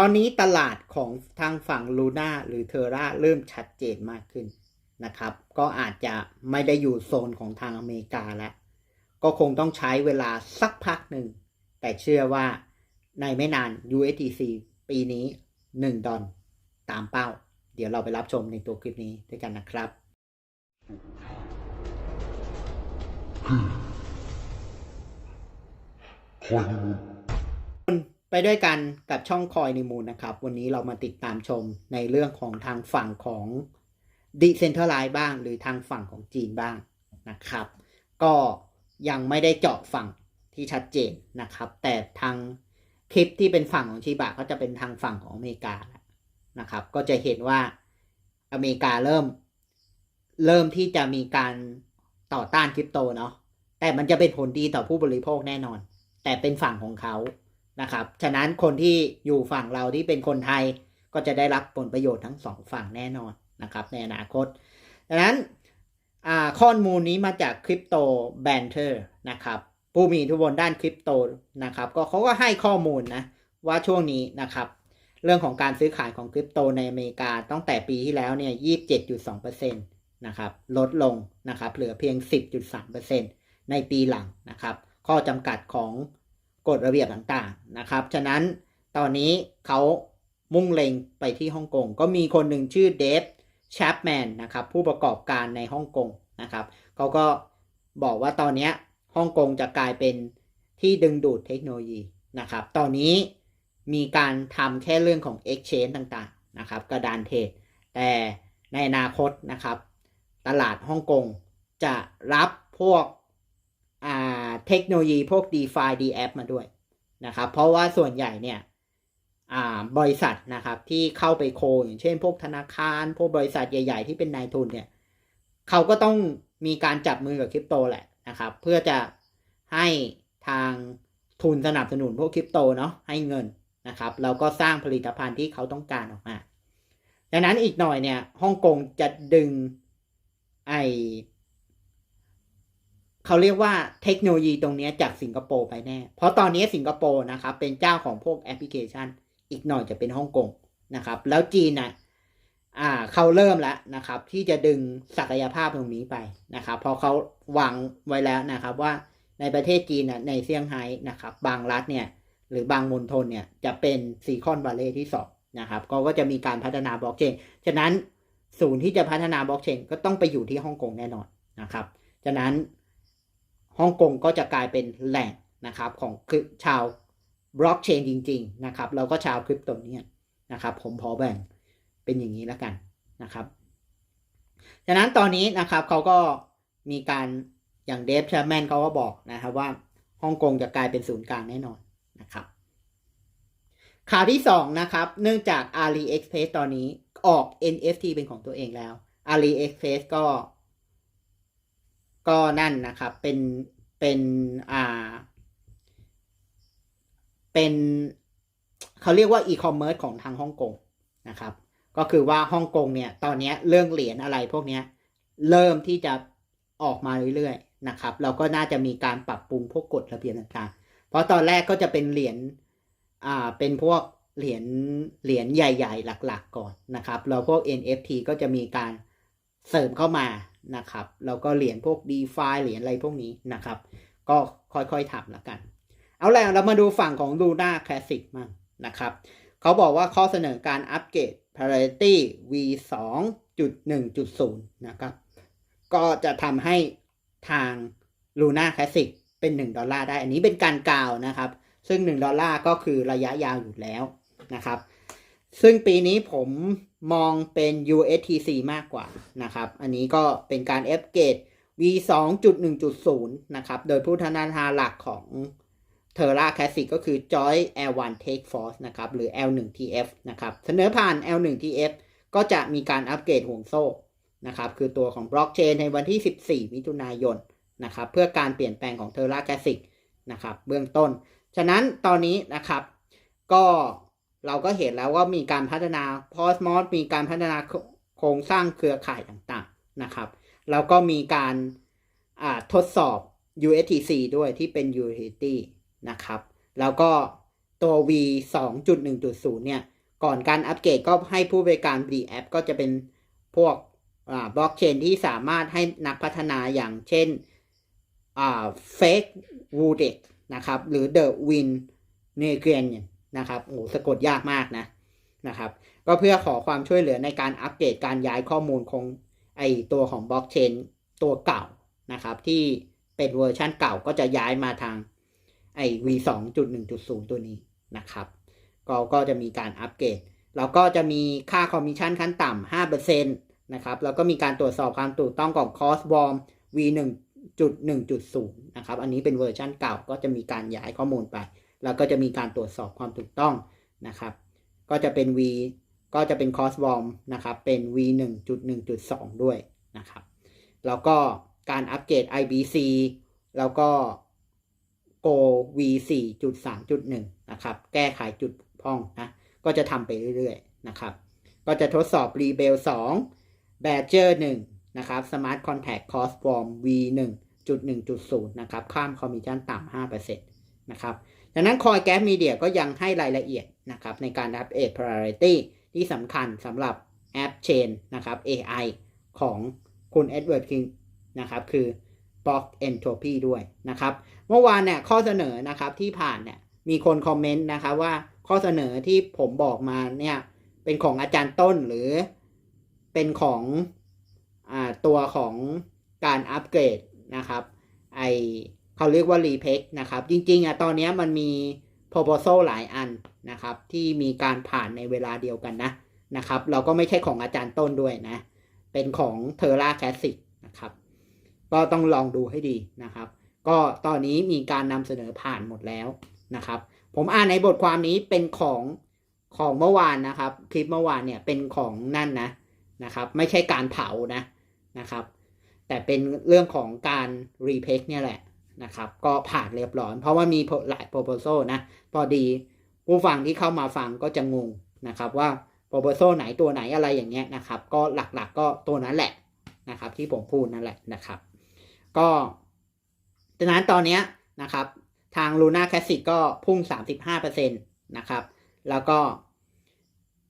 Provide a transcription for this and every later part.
ตอนนี้ตลาดของทางฝั่งลูน่าหรือเทอร่าเริ่มชัดเจนมากขึ้นนะครับ ก็อาจจะไม่ได้อยู่โซนของทางอเมริกาแล้ว ก็คงต้องใช้เวลาสักพักหนึ่ง แต่เชื่อว่าในไม่นาน USDC ปีนี้ 1 ดอลตามเป้า เดี๋ยวเราไปรับชมในตัวคลิปนี้ด้วยกันนะครับ ไปด้วยกันกับช่องคอยในมูลนะครับ วันนี้เรามาติดตามชมในเรื่องของทางฝั่งของ Decentralize บ้าง หรือทางฝั่งของจีนบ้างนะครับ ก็ยังไม่ได้เจาะฝั่งที่ชัดเจนนะครับ แต่ทางคลิปที่เป็นฝั่งของชีบะก็จะเป็นทางฝั่งของอเมริกานะครับ ก็จะเห็นว่าอเมริกาเริ่ม เริ่มที่จะมีการต่อต้านคริปโตเนาะแต่มันจะเป็นผลดีต่อผู้บริโภคแน่นอน แต่เป็นฝั่งของเขา นะครับ ฉะนั้นคนที่อยู่ฝั่งเราที่เป็นคนไทยก็จะได้รับผลประโยชน์ทั้งสองฝั่งแน่นอนนะครับในอนาคต ดังนั้นข้อมูลนี้มาจากคริปโตแบนเทอร์นะครับผู้มีอิทธิพลด้านคริปโตนะครับก็เขาก็ให้ข้อมูลนะว่าช่วงนี้นะครับเรื่องของการซื้อขายของคริปโตในอเมริกาตั้งแต่ปีที่แล้วเนี่ย27.2%นะครับลดลงนะครับเหลือเพียง 10.3%ในปีหลังนะครับข้อจำกัดของ กฎระเบียบต่างๆนะครับ ฉะนั้นตอนนี้เขามุ่งเล็งไปที่ฮ่องกง ก็มีคนหนึ่งชื่อเดฟแชปแมนนะครับผู้ประกอบการในฮ่องกงนะครับเขาก็บอกว่าตอนนี้ฮ่องกงจะกลายเป็นที่ดึงดูดเทคโนโลยีนะครับ ตอนนี้มีการทำแค่เรื่องของ Exchange ต่างๆนะครับกระดานเทรดแต่ในอนาคตนะครับ ตลาดฮ่องกงจะรับพวกอ่า เทคโนโลยีพวก DeFi DApp มาด้วยนะครับ เพราะว่าส่วนใหญ่เนี่ยบริษัทนะครับที่เข้าไปโคอย่างเช่น พวกธนาคาร พวกบริษัทใหญ่ ๆ ที่เป็นนายทุนเนี่ยเขาก็ต้องมีการจับมือกับคริปโตแหละนะครับ เพื่อจะให้ทางทุนสนับสนุนพวกคริปโตเนาะให้เงินนะครับแล้วก็สร้างผลิตภัณฑ์ที่เขาต้องการออกมาดังนั้นอีกหน่อยเนี่ยฮ่องกงจะดึงไอ เขาเรียกว่าเทคโนโลยีตรงนี้จากสิงคโปร์ไปแน่ เพราะตอนนี้สิงคโปร์นะครับเป็นเจ้าของพวกแอปพลิเคชัน อีกหน่อยจะเป็นฮ่องกงนะครับ แล้วจีนนะอ่าเขาเริ่มแล้วนะครับ ที่จะดึงศักยภาพตรงนี้ไปนะครับพราะเขาวางไว้แล้วนะครับว่าในประเทศจีนนะในเซี่ยงไฮ้นะครับ บางรัฐเนี่ยหรือบางมณฑลเนี่ยจะเป็นซีคอนวาเลย์ที่สองนะครับก็ก็จะมีการพัฒนาบล็อกเชนฉะนั้นศูนย์ที่จะพัฒนาบล็อกเชนก็ต้องไปอยู่ที่ฮ่องกงแน่นอนนะครับฉะนั้น ฮ่องกงก็จะกลายเป็นแหล่งนะครับของชาวบล็อกเชนจริงๆนะครับแล้วก็ชาวคริปโตเนี่ยนะครับผมพอแบ่งเป็นอย่างนี้แล้วกันนะครับฉะนั้นตอนนี้นะครับเขาก็มีการอย่างเดฟแชร์แมนเขาก็บอกนะครับว่าฮ่องกงจะกลายเป็นศูนย์กลางแน่นอนนะครับข่าวที่สองนะครับ เนื่องจาก AliExpress ตอนนี้ออก NFT เป็นของตัวเองแล้ว AliExpress ก็ ก็นั่นนะครับ เป็น เป็นอ่า เป็นเขาเรียกว่าอีคอมเมิร์ซของทางฮ่องกงนะครับ ก็คือว่าฮ่องกงเนี่ย ตอนนี้เรื่องเหรียญอะไรพวกนี้เริ่มที่จะออกมาเรื่อยๆนะครับ เราก็น่าจะมีการปรับปรุงพวกกฎระเบียบต่างๆ เพราะตอนแรกก็จะเป็นเหรียญอ่าเป็นพวกเหรียญเหรียญใหญ่ ๆ หลัก ๆ ก่อนนะครับ แล้วพวก NFT ก็จะมีการเสริมเข้ามา นะครับ แล้วก็เหรียญพวก d e f าเหรียญอะไรพวกนี้นะครับ ก็ค่อยๆทำล้วกัน เอาแล้วเรามาดูฝั่งของ Luna Classic มั่งนะครับ เขาบอกว่าข้อเสนอการอัปเกรด Parity V 2.1.0 นะครับ ก็จะทำให้ทาง Luna Classic เป็น 1 ดอลลาร์ได้ อันนี้เป็นการกล่าวนะครับ ซึ่ง 1 ดอลลาร์ก็คือระยะยาวอยู่แล้วนะครับ ซึ่งปีนี้ผมมองเป็น USTC มากกว่านะครับ อันนี้ก็เป็นการอัปเกรด V 2.1.0 นะครับ โดยผู้ทนาทาหลักของ Terra Classic ก็คือ Joy L1 Take Force นะครับ หรือ L1TF นะครับ เสนอผ่าน L1TF ก็จะมีการอัปเกรดห่วงโซ่นะครับ คือตัวของบล็อกเชนในวันที่ 14 มิถุนายนนะครับ เพื่อการเปลี่ยนแปลงของ Terra Classic นะครับ เบื้องต้น ฉะนั้นตอนนี้นะครับ ก็ เราก็เห็นแล้วว่ามีการพัฒนา p o s m o s มีการพัฒนาโครงสร้างเครือข่ายต่างๆนะครับแล้วก็มีการทดสอบ USTC ด้วยที่เป็น Utility นะครับ แล้วก็ตัว V 2.1.0 เนี่ย ก่อนการอัปเกรดก็ให้ผู้บริการ B App ก็จะเป็นพวกบล็อกเชนที่สามารถให้นักพัฒนาอย่างเช่น Fake w o o d e นะครับ หรือ The Win n e g r i a n นะครับโอ้สะกดยากมากนะนะครับก็เพื่อขอความช่วยเหลือในการอัปเกรดการย้ายข้อมูลของไอตัวของบล็อกเชนตัวเก่านะครับ ที่เป็นเวอร์ชันเก่าก็จะย้ายมาทางไอ V 2.1.0 ตัวนี้นะครับ ก็ก็จะมีการอัปเกรดแล้วก็จะมีค่าคอมมิชชั่นขั้นต่ำ5%นะครับแล้วก็มีการตรวจสอบความถูกต้องของ Cost Warm V 1.1.0 นะครับ อันนี้เป็นเวอร์ชันเก่าก็จะมีการย้ายข้อมูลไป แล้วก็จะมีการตรวจสอบความถูกต้องนะครับ ก็จะเป็น V ก็จะเป็น Cost Warm นะครับ เป็น V 1.1.2 ด้วยนะครับ แล้วก็การอัปเกรด IBC แล้วก็ Go V 4.3.1 นะครับ แก้ไขจุดพร่องนะ ก็จะทำไปเรื่อยๆนะครับ ก็จะทดสอบ Rebel 2 Badger 1 นะครับ Smart Contact Cost Form V 1.1.0 นะครับ ข้ามคอมมิชชั่นต่ำ5%นะครับ ดังนั้น Coin Gas Media ก็ยังให้รายละเอียดนะครับในการอัปเดต Priority ที่สำคัญสำหรับแอป Chain นะครับ AI ของคุณ Edward King นะครับคือ Block Entropy ด้วยนะครับ เมื่อวานเนี่ยข้อเสนอนะครับที่ผ่านเนี่ยมีคนคอมเมนต์นะครับว่าข้อเสนอที่ผมบอกมาเนี่ยเป็นของอาจารย์ต้นหรือเป็นของอตัวของการอัปเกรดนะครับไอ เขาเรียกว่ารีเพกนะครับ จริงๆอะตอนนี้มันมี proposal หลายอันนะครับ ที่มีการผ่านในเวลาเดียวกันนะนะครับ เราก็ไม่ใช่ของอาจารย์ต้นด้วยนะ เป็นของเทอร่าแคสสิกนะครับ ก็ต้องลองดูให้ดีนะครับ ก็ตอนนี้มีการนำเสนอผ่านหมดแล้วนะครับ ผมอ่านในบทความนี้เป็นของของเมื่อวานนะครับ คลิปเมื่อวานเนี่ยเป็นของนั่นนะนะครับ ไม่ใช่การเผานะนะครับ แต่เป็นเรื่องของการรีเพกเนี่ยแหละ นะครับ ก็ผ่านเรียบร้อยเพราะว่ามีหลาย proposal นะ พอดีผู้ฟังที่เข้ามาฟังก็จะงงนะครับว่า proposal ไหนตัวไหนอะไรอย่างเงี้ยนะครับ ก็หลักๆกก็ตัวนั้นแหละนะครับ ที่ผมพูดนั่นแหละนะครับ ก็ดังนั้นตอนนี้นะครับ ทาง Luna Classic ก็พุ่ง 35%นะครับ แล้วก็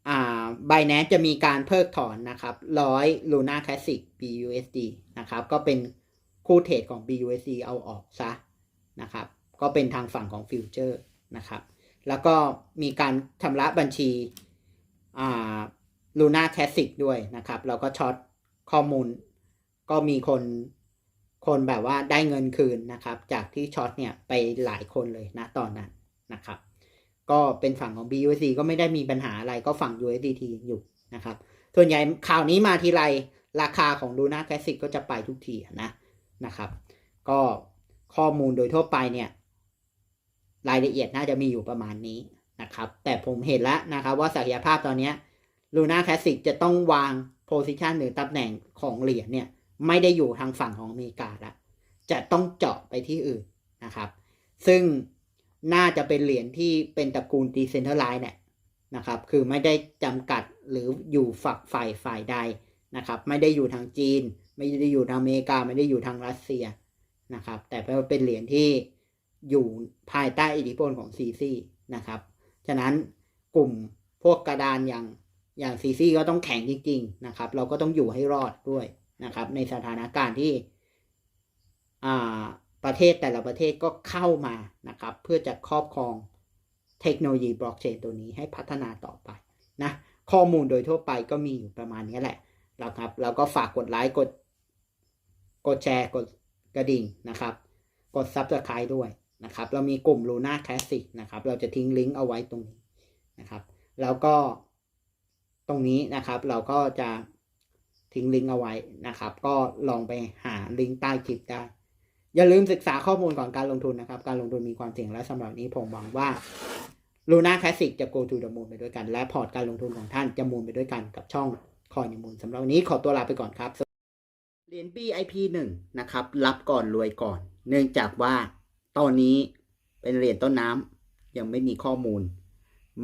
อ่า Binance จะมีการเพิกถอนนะครับ100 Luna Classic BUSD นะครับ ก็เป็น คู่เทรดของ BUSD เอาออกซะนะครับ ก็เป็นทางฝั่งของฟิวเจอร์นะครับ แล้วก็มีการชำระบัญชีอ่า Luna Classic ด้วยนะครับ แล้วก็ช็อตข้อมูล ก็มีคนคนแบบว่าได้เงินคืนนะครับ จากที่ช็อตเนี่ยไปหลายคนเลยนะตอนนั้นนะครับ ก็เป็นฝั่งของ BUSD ก็ไม่ได้มีปัญหาอะไรก็ฝั่ง USDT อยู่นะครับ ส่วนใหญ่ข่าวนี้มาทีไรราคาของ Luna Classic ก็จะไปทุกทีนะ นะครับ ก็ข้อมูลโดยทั่วไปเนี่ยรายละเอียดน่าจะมีอยู่ประมาณนี้นะครับ แต่ผมเห็นแล้วนะครับว่าศักยภาพตอนนี้ Luna Classic จะต้องวางโพซิชันหรือตำแหน่งของเหรียญเนี่ยไม่ได้อยู่ทางฝั่งของอเมริกาละจะต้องเจาะไปที่อื่นนะครับ ซึ่งน่าจะเป็นเหรียญที่เป็นตระกูลดีเซนเทอร์ไลน์เนี่ยนะครับ คือไม่ได้จำกัดหรืออยู่ฝักฝ่ายฝ่ายใดนะครับ ไม่ได้อยู่ทางจีน ไม่ได้อยู่ทางอเมริกาไม่ได้อยู่ทางรัสเซียนะครับ แต่เป็นเหรียญที่อยู่ภายใต้อิทธิพลของซีซีนะครับ ฉะนั้นกลุ่มพวกกระดานอย่างอย่างซีซีก็ต้องแข็งจริง ๆ นะครับ เราก็ต้องอยู่ให้รอดด้วยนะครับ ในสถานการณ์ที่ประเทศแต่ละประเทศก็เข้ามานะครับ เพื่อจะครอบครองเทคโนโลยีบล็อกเชนตัวนี้ให้พัฒนาต่อไปนะข้อมูลโดยทั่วไปก็มีอยู่ประมาณนี้แหละนะครับแล้วก็ฝากกดไลค์กด กดแชร์กดกระดิ่งนะครับ กด Subscribe ด้วยนะครับ เรามีกลุ่ม Luna Classic นะครับ เราจะทิ้งลิงก์เอาไว้ตรงนี้นะครับ แล้วก็ตรงนี้นะครับเราก็จะทิ้งลิงก์เอาไว้นะครับ ก็ลองไปหาลิงก์ใต้คลิปได้ อย่าลืมศึกษาข้อมูลก่อนการลงทุนนะครับ การลงทุนมีความเสี่ยงและสำหรับนี้ผมหวังว่า Luna Classic จะ go to the moon ไปด้วยกัน และพอร์ตการลงทุนของท่านจะมูนไปด้วยกันกับช่องคอยในมูลสำหรับวันนี้ขอตัวลาไปก่อนครับ เหรียญ BIP 1นะครับ รับก่อนรวยก่อน เนื่องจากว่าตอนนี้เป็นเหรียญต้นน้ำยังไม่มีข้อมูล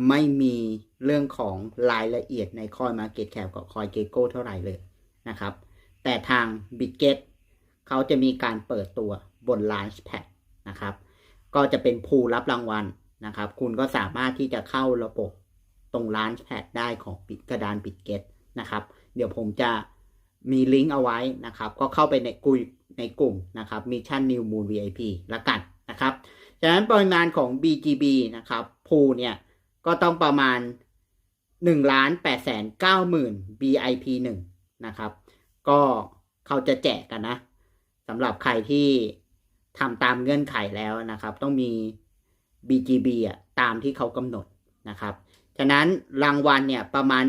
ไม่มีเรื่องของรายละเอียดในคอย Market Cap กับคอยเกโก้เท่าไหร่เลยนะครับ แต่ทาง b i t g e t เขาจะมีการเปิดตัวบน Launchpad นะครับ ก็จะเป็นภูรับรางวัลนะครับ คุณก็สามารถที่จะเข้าระบบตรงร้านแพดได้ของปิดกระดานปิดเกตนะครับ เดี๋ยวผมจะ มีลิงก์เอาไว้นะครับ ก็เข้าไปในกุยในกลุ่มนะครับ Mission New Moon VIP ละกันนะครับฉะนั้นปริมาณของ BGB นะครับพูเนี่ยก็ต้องประมาณ1ล้าน8แสน9หมื่น BIP 1นะครับ ก็เขาจะแจกกันนะสำหรับใครที่ทำตามเงื่อนไขแล้วนะครับ ต้องมี BGB อะตามที่เขากำหนดนะครับ ฉะนั้นรางวัลเนี่ยประมาณ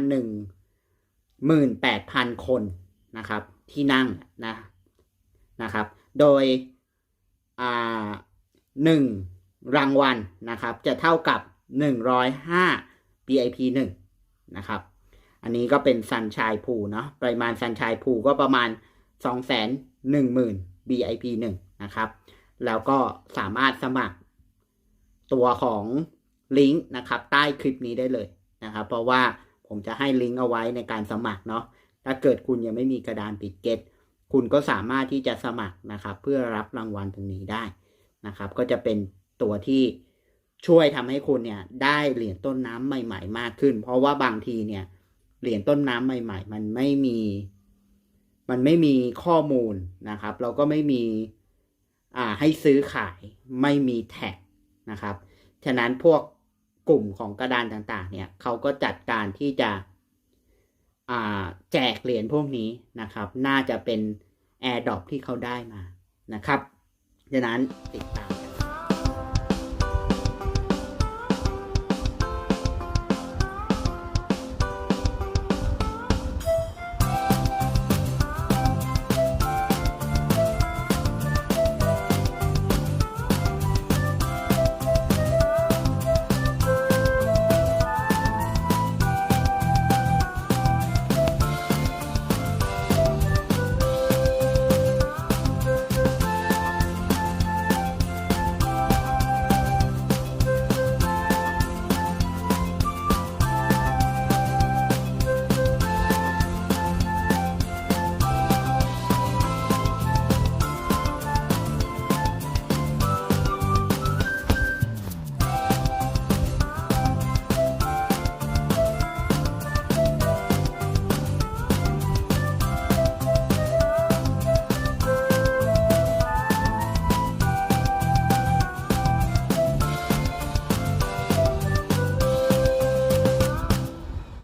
18,000 คน นะครับ ที่นั่งนะนะครับ โดยหนึ่งรางวัลนะครับ จะเท่ากับ 105 BIP 1นะครับ อันนี้ก็เป็นซันช e พูเนาะปริมาณซันช e พูก็ประมาณ 210,000 BIP 1นะครับ แล้วก็สามารถสมัครตัวของลิงก์นะครับ ใต้คลิปนี้ได้เลยนะครับ เพราะว่าผมจะให้ลิงก์เอาไว้ในการสมัครเนาะ ถ้าเกิดคุณยังไม่มีกระดานปิดเกตคุณก็สามารถที่จะสมัครนะครับเพื่อรับรางวัลตรงนี้ได้นะครับ ก็จะเป็นตัวที่ช่วยทำให้คุณเนี่ยได้เหรียญต้นน้ำใหม่ ๆ มากขึ้น เพราะว่าบางทีเนี่ยเหรียญต้นน้ำใหม่ ๆ มันไม่มี มันไม่มีข้อมูลนะครับ เราก็ไม่มีอ่าให้ซื้อขายไม่มีแท็กนะครับ ฉะนั้นพวกกลุ่มของกระดานต่างๆ เนี่ยเขาก็จัดการที่จะ แจกเหรียญพวกนี้นะครับ น่าจะเป็น Air d r o p ที่เขาได้มานะครับดังนั้นติดตาม